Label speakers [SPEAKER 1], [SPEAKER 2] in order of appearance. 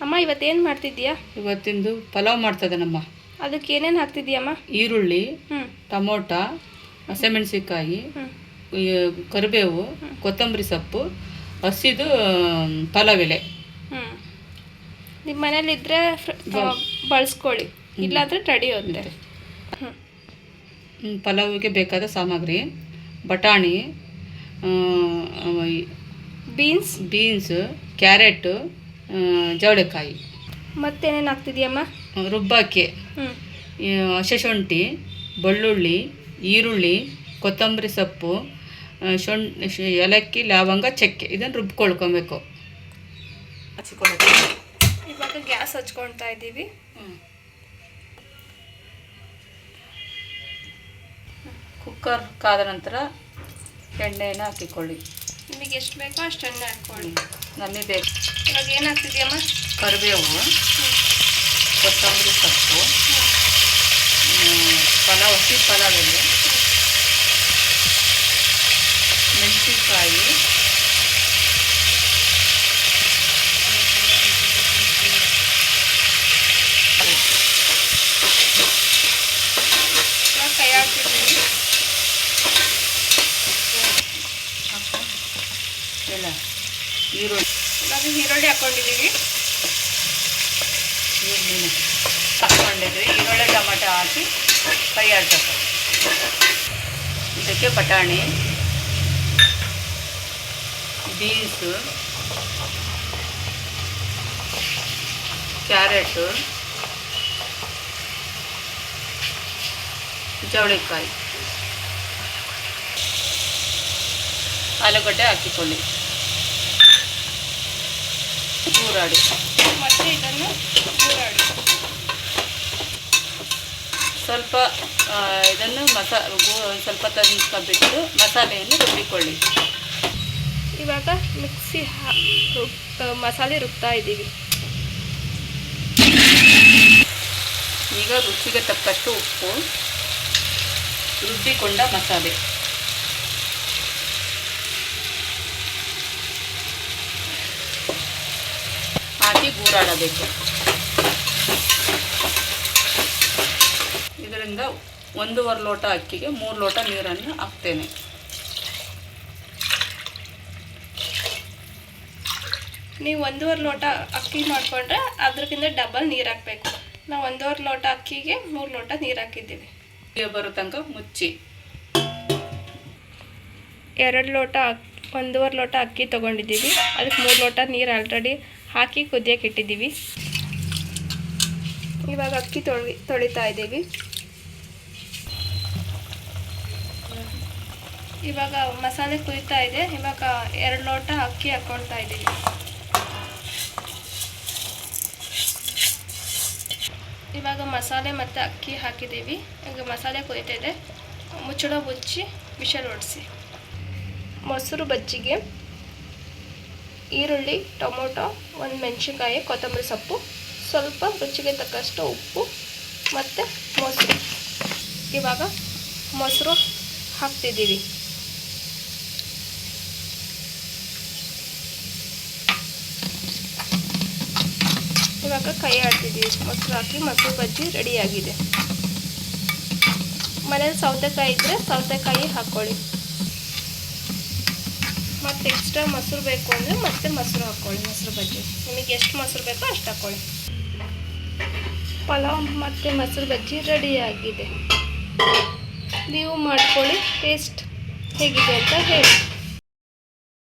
[SPEAKER 1] ಅಮ್ಮ ಇವತ್ತೇನು ಮಾಡ್ತಿದ್ದೀಯಾ?
[SPEAKER 2] ಇವತ್ತಿಂದು ಪಲಾವ್ ಮಾಡ್ತದನಮ್ಮ.
[SPEAKER 1] ಅದಕ್ಕೆ ಏನೇನು ಹಾಕ್ತಿದ್ಯಮ್ಮ
[SPEAKER 2] ಈರುಳ್ಳಿ ಟಮೋಟ
[SPEAKER 1] ಹ್ಞೂ
[SPEAKER 2] ಕರಿಬೇವು ಕೊತ್ತಂಬರಿ ಸೊಪ್ಪು ಹಸಿದು ಪಲಾವ್ ಎಲೆ
[SPEAKER 1] ನಿಮ್ಮ ಮನೇಲಿದ್ದರೆ ಬಳಸ್ಕೊಳ್ಳಿ. ಇಲ್ಲಾಂದರೆ
[SPEAKER 2] ಹ್ಮ್, ಪಲಾವಿಗೆ ಬೇಕಾದ ಸಾಮಗ್ರಿ ಬಟಾಣಿ
[SPEAKER 1] ಬೀನ್ಸ್?
[SPEAKER 2] ಬೀನ್ಸ್ ಕ್ಯಾರೆಟು ಜವಳೆಕಾಯಿ.
[SPEAKER 1] ಮತ್ತೇನೇನು ಆಗ್ತಿದೆಯಮ್ಮ
[SPEAKER 2] ರುಬ್ಬಕ್ಕೆ
[SPEAKER 1] ಹ್ಞೂ
[SPEAKER 2] ಶುಂಠಿ ಹಸಿಶುಂಠಿ ಬೆಳ್ಳುಳ್ಳಿ ಈರುಳ್ಳಿ ಕೊತ್ತಂಬರಿ ಸೊಪ್ಪು ಶುಂ ಶ್- ಏಲಕ್ಕಿ ಲವಂಗ ಚಕ್ಕೆ. ಇದನ್ನು ರುಬ್ಕೊಳ್ಕೊಬೇಕು. ಹಚ್ಕೊಳ್ಳೋದು
[SPEAKER 1] ಇವಾಗ ಗ್ಯಾಸ್ ಹಚ್ಕೊಳ್ತಾ ಇದ್ದೀವಿ.
[SPEAKER 2] ಕುಕ್ಕರ್ ಕಾದ ನಂತರ ಎಣ್ಣೆಯನ್ನು ಹಾಕಿಕೊಳ್ಳಿ.
[SPEAKER 1] ನಿಮಗೆ ಎಷ್ಟು ಬೇಕೋ ಅಷ್ಟು ಎಣ್ಣೆ ಹಾಕ್ಕೊಳ್ಳಿ.
[SPEAKER 2] ನಮಗೆ ಬೇಕು.
[SPEAKER 1] ಇವಾಗ ಏನು ಹಾಕ್ತಿದ್ದೀಯಮ್ಮ
[SPEAKER 2] ಕರಿಬೇವು ಕೊತ್ತಂಬರಿ ಸೊಪ್ಪು ಹ್ಮ್, ಪಲಾವ್ ಹಸಿ ಪಲಾವಲ್ಲಿ. ಮೆಣಸಿನ್ಕಾಯಿ.
[SPEAKER 1] ಇವಾಗ ಕೈ ಹಾಕ್ತಿದ್ದೀವಿ
[SPEAKER 2] ಎಲ್ಲ ಈರುಳ್ಳಿ.
[SPEAKER 1] ಇವಾಗ ಈರುಳ್ಳಿ ಹಾಕ್ಕೊಂಡಿದ್ದೀವಿ
[SPEAKER 2] ಈರುಳ್ಳಿ ಹಾಕ್ಕೊಂಡಿದ್ವಿ ಈರುಳ್ಳಿ ಟೊಮೆಟೊ ಹಾಕಿ ಫ್ರೈ ಆಡ್ಬೇಕು ಇದಕ್ಕೆ ಬಟಾಣಿ ಬೀನ್ಸು ಕ್ಯಾರೆಟು ಜವಳಿಕಾಯಿ. ಆಲೂಗಡ್ಡೆ ಹಾಕಿಕೊಳ್ಳಿ. ಹೂರಾಡಿ
[SPEAKER 1] ಮತ್ತೆ ಇದನ್ನು ಹೂರಾಡಿ
[SPEAKER 2] ಸ್ವಲ್ಪ ಇದನ್ನು ಮಸಾ ಸ್ವಲ್ಪ ತಂದ್ಕೊಂಡ್ಬಿಟ್ಟು ಮಸಾಲೆಯನ್ನು ರುಬ್ಬಿಕೊಳ್ಳಿ.
[SPEAKER 1] ಇವಾಗ ಮಿಕ್ಸಿ ಮಸಾಲೆ ರುಬ್ತಾ ಇದ್ದೀವಿ.
[SPEAKER 2] ಈಗ ರುಚಿಗೆ ತಕ್ಕಷ್ಟು ಉಪ್ಪು ರುಬ್ಬಿಕೊಂಡ ಮಸಾಲೆ. ಹಾಕಿ ಗೂರಾಡಬೇಕು ಇದರಿಂದ ಒಂದೂವರೆ ಲೋಟ ಅಕ್ಕಿಗೆ ಮೂರು ಲೋಟ ನೀರನ್ನು ಹಾಕ್ತೇನೆ.
[SPEAKER 1] ನೀವು ಒಂದೂವರೆ ಲೋಟ ಅಕ್ಕಿ ಮಾಡಿಕೊಂಡ್ರೆ ಅದ್ರಕ್ಕಿಂತ ಡಬಲ್ ನೀರು ಹಾಕಬೇಕು. ನಾವು ಒಂದೂವರೆ ಲೋಟ ಅಕ್ಕಿಗೆ ಮೂರು ಲೋಟ ನೀರು ಹಾಕಿದ್ದೀವಿ.
[SPEAKER 2] ಬರೋ ತನಕ ಮುಚ್ಚಿ.
[SPEAKER 1] ಎರಡು ಲೋಟ ಅಕ್- ಒಂದೂವರೆ ಲೋಟ ಅಕ್ಕಿ ತೊಗೊಂಡಿದ್ದೀವಿ. ಅದಕ್ಕೆ ಮೂರು ಲೋಟ ನೀರು ಆಲ್ರೆಡಿ ಹಾಕಿ ಕುದಿಯಕ್ಕೆ ಇಟ್ಟಿದ್ದೀವಿ. ಇವಾಗ ಅಕ್ಕಿ ತೊಳಿ ತೊಳಿತಾ ಇದ್ದೀವಿ. ಇವಾಗ ಮಸಾಲೆ ಕುದಿತಾ ಇದೆ. ಇವಾಗ ಎರಡು ಲೋಟ ಅಕ್ಕಿ ಹಾಕ್ಕೊಳ್ತಾ ಇದ್ದೀವಿ. ಇವಾಗ ಮಸಾಲೆ ಮತ್ತು ಅಕ್ಕಿ ಹಾಕಿದ್ದೀವಿ. ಈಗ ಮಸಾಲೆ ಕುದೀತಾ ಇದೆ. ಮುಚ್ಚಳ ಮುಚ್ಚಿ, ವಿಷಲ್ ಹೊಡಿಸಿ ಮೊಸರು ಬಜ್ಜಿಗೆ. ಈರುಳ್ಳಿ, ಟೊಮೊಟೊ, ಒಂದು ಮೆಣಸಿನ್ಕಾಯಿ, ಕೊತ್ತಂಬರಿ ಸೊಪ್ಪು, ಸ್ವಲ್ಪ ರುಚಿಗೆ ತಕ್ಕಷ್ಟು ಉಪ್ಪು ಮತ್ತು ಮೊಸರು. ಇವಾಗ ಮೊಸರು ಹಾಕ್ತಿದ್ದೀವಿ. ಇವಾಗ ಕೈ ಆಡ್ತಿದ್ದೀವಿ ಮೊಸರು ಹಾಕಿ ಮೊಸರು ಬಜ್ಜಿ ರೆಡಿಯಾಗಿದೆ. ಮನೇಲಿ ಸೌತೆಕಾಯಿ ಇದ್ದರೆ ಸೌತೆಕಾಯಿ ಹಾಕ್ಕೊಳ್ಳಿ ಎಕ್ಸ್ಟ್ರಾ ಮೊಸರು ಬೇಕು ಅಂದರೆ ಮತ್ತೆ ಮೊಸರು ಹಾಕ್ಕೊಳ್ಳಿ ಮೊಸರು ಬಜ್ಜಿ. ನಿಮಗೆ ಎಷ್ಟು ಮೊಸರು ಬೇಕೋ ಅಷ್ಟು ಹಾಕ್ಕೊಳ್ಳಿ ಪಲಾವ್ ಮತ್ತು ಮೊಸರು ಬಜ್ಜಿ ರೆಡಿಯಾಗಿದೆ ನೀವು ಮಾಡ್ಕೊಳ್ಳಿ ಟೇಸ್ಟ್ ಹೇಗಿದೆ ಅಂತ ಹೇಳಿ.